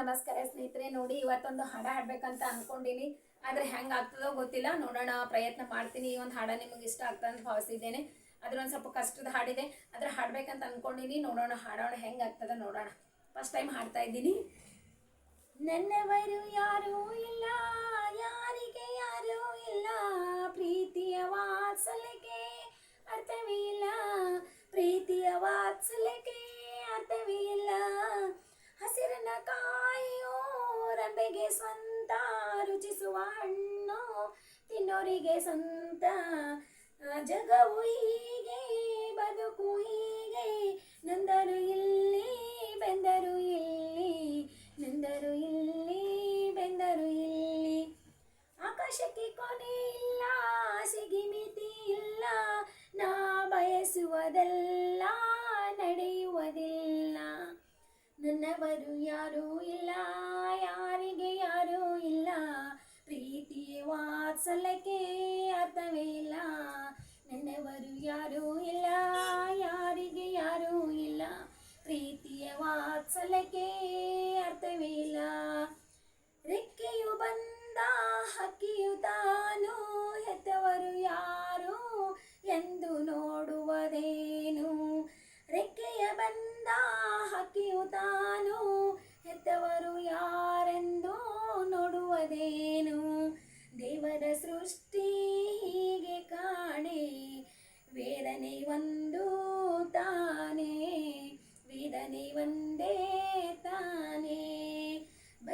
ನಮಸ್ಕಾರ ಸ್ನೇಹಿತರೆ, ನೋಡಿ ಇವತ್ತೊಂದು ಹಾಡ ಹಾಡ್ಬೇಕಂತ ಅನ್ಕೊಂಡಿನಿ. ಆದ್ರೆ ಹೆಂಗ್ ಆಗ್ತದೋ ಗೊತ್ತಿಲ್ಲ. ನೋಡೋಣ, ಪ್ರಯತ್ನ ಮಾಡ್ತೀನಿ. ಈ ಒಂದು ಹಾಡ ನಿಮಗೆ ಇಷ್ಟ ಆಗ್ತದೆ ಅಂತ ಭಾವಿಸಿದ್ದೇನೆ. ಅದ್ರ ಒಂದು ಸ್ವಲ್ಪ ಕಷ್ಟದ ಹಾಡಿದೆ. ಆದ್ರೆ ಹಾಡ್ಬೇಕಂತ ಅನ್ಕೊಂಡಿನಿ. ನೋಡೋಣ, ಹಾಡೋಣ ಹೆಂಗ್ ಆಗ್ತದ ನೋಡೋಣ. ಫಸ್ಟ್ ಟೈಮ್ ಹಾಡ್ತಾ ಇದ್ದೀನಿ. ನನ್ನವರು ಯಾರೂ ಇಲ್ಲ, ಯಾರಿಗೆ ಯಾರೂ ಇಲ್ಲ, ಪ್ರೀತಿಯ ಸ್ವಂತ ರುಚಿಸುವ ಹಣ್ಣು ತಿನ್ನೋರಿಗೆ ಸ್ವಂತ ಜಗವು ಹೀಗೆ, ಬದುಕು ಹೀಗೆ. ನಂದರು ಇಲ್ಲಿ, ಬೆಂದರು ಇಲ್ಲಿ. ನಂದರು ಇಲ್ಲಿ, ಬೆಂದರು ಇಲ್ಲಿ. ಆಕಾಶಕ್ಕೆ ಕೊನೆ ಇಲ್ಲ ಆಸೆಗೆ ಮಿತಿ ಇಲ್ಲ. ನಾ ಬಯಸುವುದೆಲ್ಲ, ನಡೆಯುವುದಿಲ್ಲ. ನನ್ನವರು ವಾತ್ಸಲ್ಯಕ್ಕೆ ಅರ್ಥವೇ ಇಲ್ಲ ನನ್ನವರು ಯಾರೂ ಇಲ್ಲ ಯಾರಿಗೆ ಯಾರೂ ಇಲ್ಲ. ಪ್ರೀತಿಯ ವಾತ್ಸಲ್ಯಕ್ಕೆ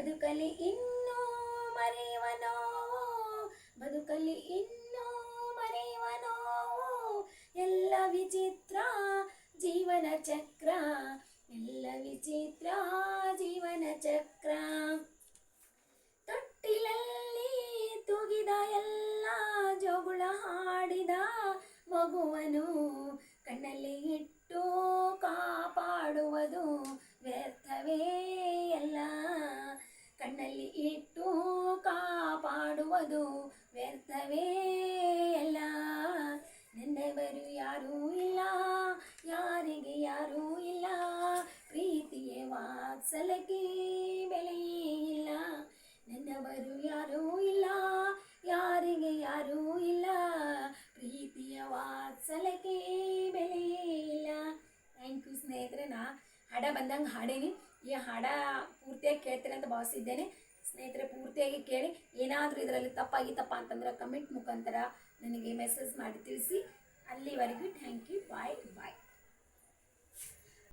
ಬದುಕಲಿ ಇನ್ನೂ ಮರೆಯುವನೋ? ಬದುಕಲಿ ಇನ್ನೂ ಮರೆಯುವನೋ? ಎಲ್ಲ ವಿಚಿತ್ರ ಜೀವನ ಚಕ್ರ, ಎಲ್ಲ ವಿಚಿತ್ರ ಜೀವನ ಚಕ್ರ. ತೊಟ್ಟಿಲಲ್ಲಿ ತೂಗಿದ ಎಲ್ಲ ಜೋಗುಳ ಹಾಡಿದ ಮಗುವನು, ಕಣ್ಣಲ್ಲಿ ಕಾಪಾಡುವುದು ವ್ಯರ್ಥವೇ ಎಲ್ಲ ನನ್ನವರು ಯಾರೂ ಇಲ್ಲ, ಯಾರಿಗೆ ಯಾರೂ ಇಲ್ಲ. ಪ್ರೀತಿಯ ವಾತ್ಸಲಕ್ಕೆ ಬೆಲೆಯೇ ಇಲ್ಲ. ನನ್ನವರು ಯಾರೂ ಇಲ್ಲ, ಯಾರಿಗೆ ಯಾರೂ ಇಲ್ಲ. ಪ್ರೀತಿಯ ವಾತ್ಸಲಕ್ಕೆ ಬೆಲೆಯೇ ಇಲ್ಲ. ಥ್ಯಾಂಕ್ ಯು ಸ್ನೇಹಿತರೆ, ನಾ ಹಾಡ ಬಂದಂಗೆ ಹಾಡೇನಿ. ಈ ಹಾಡ ಪೂರ್ತಿಯಾಗಿ ಕೇಳ್ತೀನಿ ಅಂತ ಭಾವಿಸಿದ್ದೇನೆ. ಸ್ನೇಹಿತರೆ, ಪೂರ್ತಿಯಾಗಿ ಕೇಳಿ. ಏನಾದರೂ ಇದರಲ್ಲಿ ತಪ್ಪಾಗಿತ್ತಪ್ಪ ಅಂತಂದ್ರೆ ಕಮೆಂಟ್ ಮುಖಾಂತರ ನನಗೆ ಮೆಸೇಜ್ ಮಾಡಿ ತಿಳಿಸಿ. ಅಲ್ಲಿವರೆಗೂ ಥ್ಯಾಂಕ್ ಯು ಬಾಯ್ ಬಾಯ್